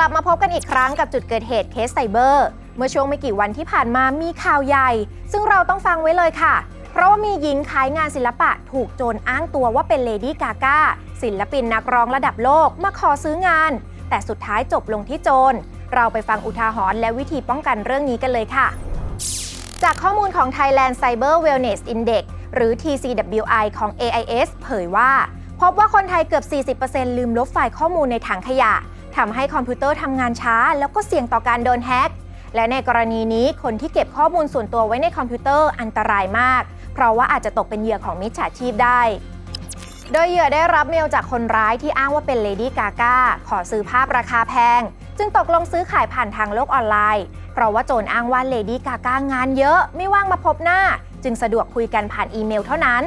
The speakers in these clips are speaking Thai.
ลับมาพบกันอีกครั้งกับจุดเกิดเหตุเคสไซเบอร์ เมื่อช่วงไม่กี่วันที่ผ่านมามีข่าวใหญ่ ซึ่งเราต้องฟังไว้เลยค่ะ เพราะว่ามีหญิงขายงานศิลปะถูกโจรอ้างตัวว่าเป็นเลดี้กาก้าศิลปินนักร้องระดับโลกมาขอซื้องาน แต่สุดท้ายจบลงที่โจร เราไปฟังอุทาหรณ์และวิธีป้องกันเรื่องนี้กันเลยค่ะ จากข้อมูลของ Thailand Cyber Wellness Index หรือ TCWI ของ AIS เผยว่า พบว่าคนไทยเกือบ 40%ลืมลบไฟล์ข้อมูลในถังขยะ ทำให้คอมพิวเตอร์ทำงานช้า แล้วก็เสี่ยงต่อการโดนแฮ็ก และในกรณีนี้คนที่เก็บข้อมูลส่วนตัวไว้ในคอมพิวเตอร์อันตรายมาก เพราะว่าอาจจะตกเป็นเหยื่อของมิจฉาชีพได้ โดยเหยื่อได้รับเมลจากคนร้ายที่อ้างว่าเป็นเลดี้กาก้าขอซื้อภาพราคาแพง จึงตกลงซื้อขายผ่านทางโลกออนไลน์ เพราะว่าโจรอ้างว่าเลดี้กาก้างานเยอะไม่ว่างมาพบหน้า จึงสะดวกคุยกันผ่านอีเมลเท่านั้น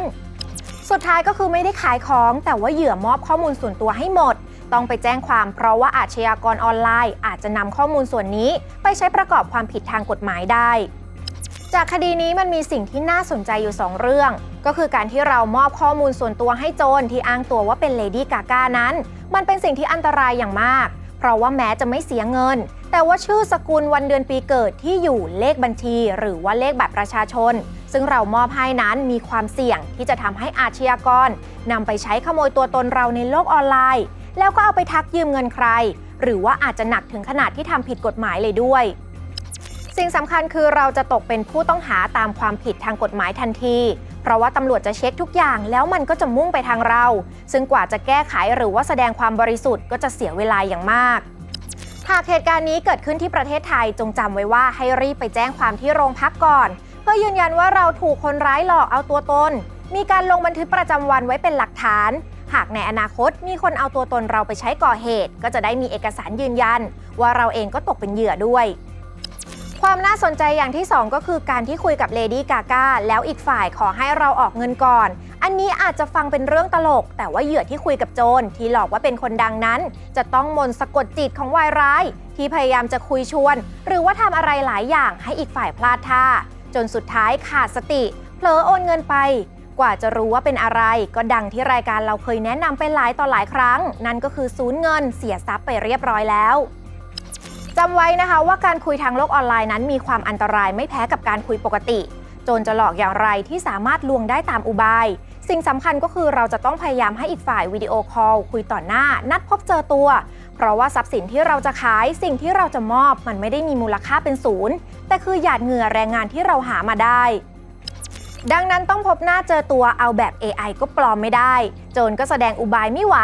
สุดท้ายก็คือไม่ได้ขายของ แต่ว่าเหยื่อมอบข้อมูลส่วนตัวให้หมด ต้องไปแจ้งความเพราะว่าอาชญากรออนไลน์ อาจจะนำข้อมูลส่วนนี้ ไปใช้ประกอบความผิดทางกฎหมายได้ จากคดีนี้มันมีสิ่งที่น่าสนใจอยู่ 2 เรื่อง ก็คือการที่เรามอบข้อมูลส่วนตัวให้โจรที่อ้างตัวว่าเป็นเลดี้กาก้านั้น มันเป็นสิ่งที่อันตรายอย่างมาก เพราะว่าแม้จะไม่เสียเงิน แต่ว่าชื่อสกุลวันเดือนปีเกิดที่อยู่เลขบัญชี หรือว่าเลขบัตรประชาชนซึ่งเรามอบให้นั้นมีความเสี่ยงที่จะทำให้อาชญากรนำไปใช้ขโมยตัวตนเราในโลกออนไลน์ แล้วก็เอาไปทักยืมเงินใคร หรือว่าอาจจะหนักถึงขนาดที่ทำผิดกฎหมายเลยด้วย สิ่งสำคัญคือเราจะตกเป็นผู้ต้องหาตามความผิดทางกฎหมายทันที เพราะว่าตำรวจจะเช็คทุกอย่างแล้วมันก็จะมุ่งไปทางเรา ซึ่งกว่าจะแก้ไขหรือว่าแสดงความบริสุทธิ์ก็จะเสียเวลาอย่างมากหากเหตุการณ์นี้เกิดขึ้นที่ประเทศไทยจงจำไว้ว่าให้รีบไปแจ้งความที่โรงพักก่อน เพื่อยืนยันว่าเราถูกคนร้ายหลอกเอาตัวตน มีการลงบันทึกประจำวันไว้เป็นหลักฐาน หากในอนาคตมีคนเอาตัวตนเราไปใช้ก่อเหตุ ก็จะได้มีเอกสารยืนยัน ว่าเราเองก็ตกเป็นเหยื่อด้วย ความน่าสนใจอย่างที่ 2 ก็คือการที่คุยกับเลดี้กาก้าแล้วอีกฝ่ายขอให้เราออกเงินก่อน อันนี้อาจจะฟังเป็นเรื่องตลก แต่ว่าเหยื่อที่คุยกับโจรที่หลอกว่าเป็นคนดังนั้น จะต้องมนต์สะกดจิตของวายร้าย ที่พยายามจะคุยชวน หรือว่าทำอะไรหลายอย่างให้อีกฝ่ายพลาดท่าจนสุดท้ายขาดสติเผลอโอนเงินไป กว่าจะรู้ว่าเป็นอะไรก็ดังที่รายการเราเคยแนะนำไปหลายต่อหลายครั้ง นั่นก็คือสูญเงินเสียทรัพย์ไปเรียบร้อยแล้วจำไว้นะคะว่าการคุยทางโลกออนไลน์นั้นมีความอันตรายไม่แพ้กับการคุยปกติ โจรจะหลอกอย่างไรที่สามารถลวงได้ตามอุบาย สิ่งสำคัญก็คือเราจะต้องพยายามให้อีกฝ่ายวิดีโอคอลคุยต่อหน้า นัดพบเจอตัว เพราะว่าทรัพย์สินที่เราจะขายสิ่งที่เราจะมอบมันไม่ได้มีมูลค่าเป็นศูนย์แต่คือหยาดเหงื่อแรงงานที่เราหามาได้ ดังนั้นต้องพบหน้าเจอตัวเอาแบบ AI ก็ปลอมไม่ได้ โจรก็แสดงอุบายไม่ไหว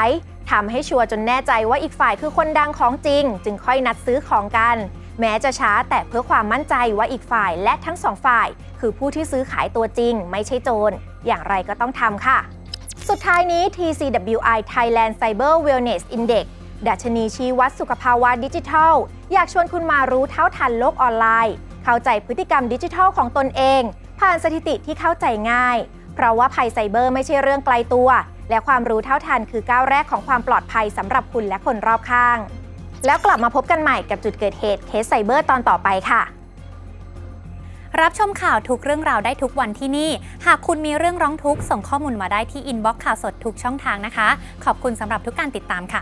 ทำให้ชัวร์จนแน่ใจว่าอีกฝ่ายคือคนดังของจริง จึงค่อยนัดซื้อของกัน แม้จะช้าแต่เพื่อความมั่นใจว่าอีกฝ่ายและทั้งสองฝ่าย คือผู้ที่ซื้อขายตัวจริง ไม่ใช่โจร อย่างไรก็ต้องทำค่ะ สุดท้ายนี้ TCWI Thailand Cyber Wellness Index ดัชนีชี้วัดสุขภาวะดิจิทัล อยากชวนคุณมารู้เท่าทันโลกออนไลน์ เข้าใจพฤติกรรมดิจิทัลของตนเอง ผ่านสถิติที่เข้าใจง่าย เพราะว่าภัยไซเบอร์ไม่ใช่เรื่องไกลตัว และความรู้เท่าทันคือก้าวแรกของความปลอดภัยสำหรับคุณและคนรอบข้าง แล้วกลับมาพบกันใหม่กับจุดเกิดเหตุเคสไซเบอร์ตอนต่อไปค่ะรับชมข่าวทุกเรื่องราวได้ทุกวันที่นี่ หากคุณมีเรื่องร้องทุกข์ส่งข้อมูลมาได้ที่อินบ็อกซ์ข่าวสดทุกช่องทางนะคะ ขอบคุณสำหรับทุกการติดตามค่ะ